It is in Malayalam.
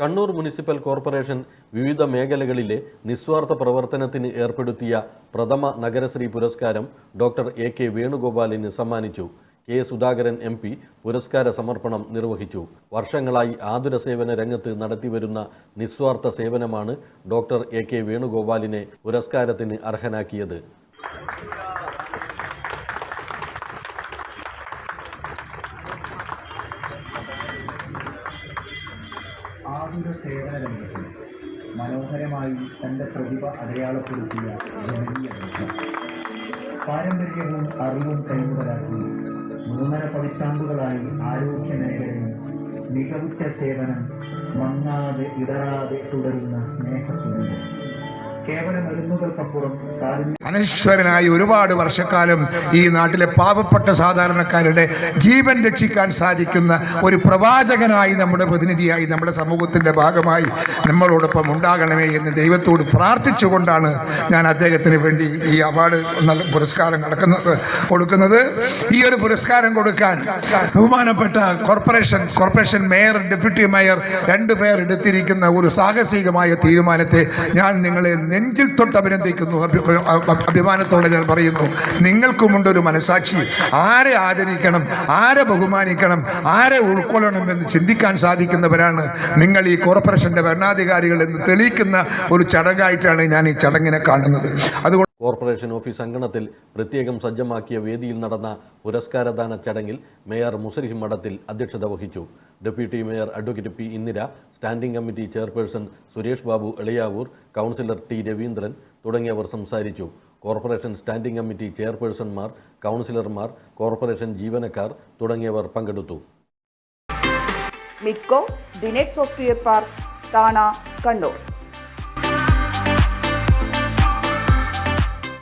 കണ്ണൂർ മുനിസിപ്പൽ കോർപ്പറേഷൻ വിവിധ മേഖലകളിലെ നിസ്വാർത്ഥ പ്രവർത്തനത്തിന് ഏർപ്പെടുത്തിയ പ്രഥമ നഗരശ്രീ പുരസ്കാരം ഡോക്ടർ എ കെ വേണുഗോപാലിന് സമ്മാനിച്ചു. കെ സുധാകരൻ എം പി പുരസ്കാര സമർപ്പണം നിർവഹിച്ചു. വർഷങ്ങളായി ആതുര സേവന രംഗത്ത് നടത്തിവരുന്ന നിസ്വാർത്ഥ സേവനമാണ് ഡോക്ടർ എ കെ വേണുഗോപാലിനെ പുരസ്കാരത്തിന് അർഹനാക്കിയത്. ആതുര സേവന രംഗത്ത് മനോഹരമായി തന്റെ പ്രതിഭ അടയാളപ്പെടുത്തിയ ജനകീയ രംഗം. പാരമ്പര്യവും അറിവും കൈമുതലാക്കി മൂന്നര പതിറ്റാണ്ടുകളായി ആരോഗ്യ മേഖലയിൽ മികവുറ്റ സേവനം മങ്ങാതെ ഇടറാതെ തുടരുന്ന സ്നേഹസുന്ദരം അനശ്വരനായി ഒരുപാട് വർഷക്കാലം ഈ നാട്ടിലെ പാവപ്പെട്ട സാധാരണക്കാരുടെ ജീവൻ രക്ഷിക്കാൻ സാധിക്കുന്ന ഒരു പ്രവാചകനായി നമ്മുടെ പ്രതിനിധിയായി നമ്മുടെ സമൂഹത്തിന്റെ ഭാഗമായി നമ്മളോടൊപ്പം ഉണ്ടാകണമേ എന്ന് ദൈവത്തോട് പ്രാർത്ഥിച്ചുകൊണ്ടാണ് ഞാൻ അദ്ദേഹത്തിന് വേണ്ടി ഈ അവാർഡ് നല്ല പുരസ്കാരം നടക്കുന്നത് കൊടുക്കുന്നത്. ഈ ഒരു പുരസ്കാരം കൊടുക്കാൻ ബഹുമാനപ്പെട്ട corporation corporation mayor deputy mayor രണ്ടു പേർ എടുത്തിരിക്കുന്ന ഒരു സാഹസികമായ തീരുമാനത്തെ ഞാൻ നിങ്ങളെ നെഞ്ചിൽ തൊട്ട് അഭിനന്ദിക്കുന്നു. അഭി- അഭി- അഭിമാനത്തോടെ ഞാൻ പറയുന്നു നിങ്ങൾക്കുമുണ്ട് ഒരു മനസാക്ഷി. ആരെ ആദരിക്കണം ആരെ ബഹുമാനിക്കണം ആരെ ഉൾക്കൊള്ളണം എന്ന് ചിന്തിക്കാൻ സാധിക്കുന്നവരാണ് നിങ്ങൾ ഈ കോർപ്പറേഷന്റെ ഭരണാധികാരികൾ എന്ന് തെളിയിക്കുന്ന ഒരു ചടങ്ങായിട്ടാണ് ഞാൻ ഈ ചടങ്ങിനെ കാണുന്നത്. അതുകൊണ്ട് കോർപ്പറേഷൻ ഓഫീസ് അങ്കണത്തിൽ പ്രത്യേകം സജ്ജമാക്കിയ വേദിയിൽ നടന്ന പുരസ്കാരദാന ചടങ്ങിൽ മേയർ മുസരിഹ് മഠത്തിൽ അധ്യക്ഷത വഹിച്ചു. Deputy mayor advocate P Indira standing committee chairperson Suresh Babu Eliyavoor councillor T Raveendran തുടങ്ങിയവർ സംസാരിച്ചു. കോർപ്പറേഷൻ സ്റ്റാൻഡിംഗ് കമ്മിറ്റി ചെയർപേഴ്സൺമാർ കൗൺസിലർമാർ കോർപ്പറേഷൻ ജീവനക്കാർ തുടങ്ങിയവർ പങ്കെടുത്തു. മിക്കോ ദിനേഷ് സോഫ്റ്റ്വെയർ പാർക്ക് താണ കണ്ണൂർ.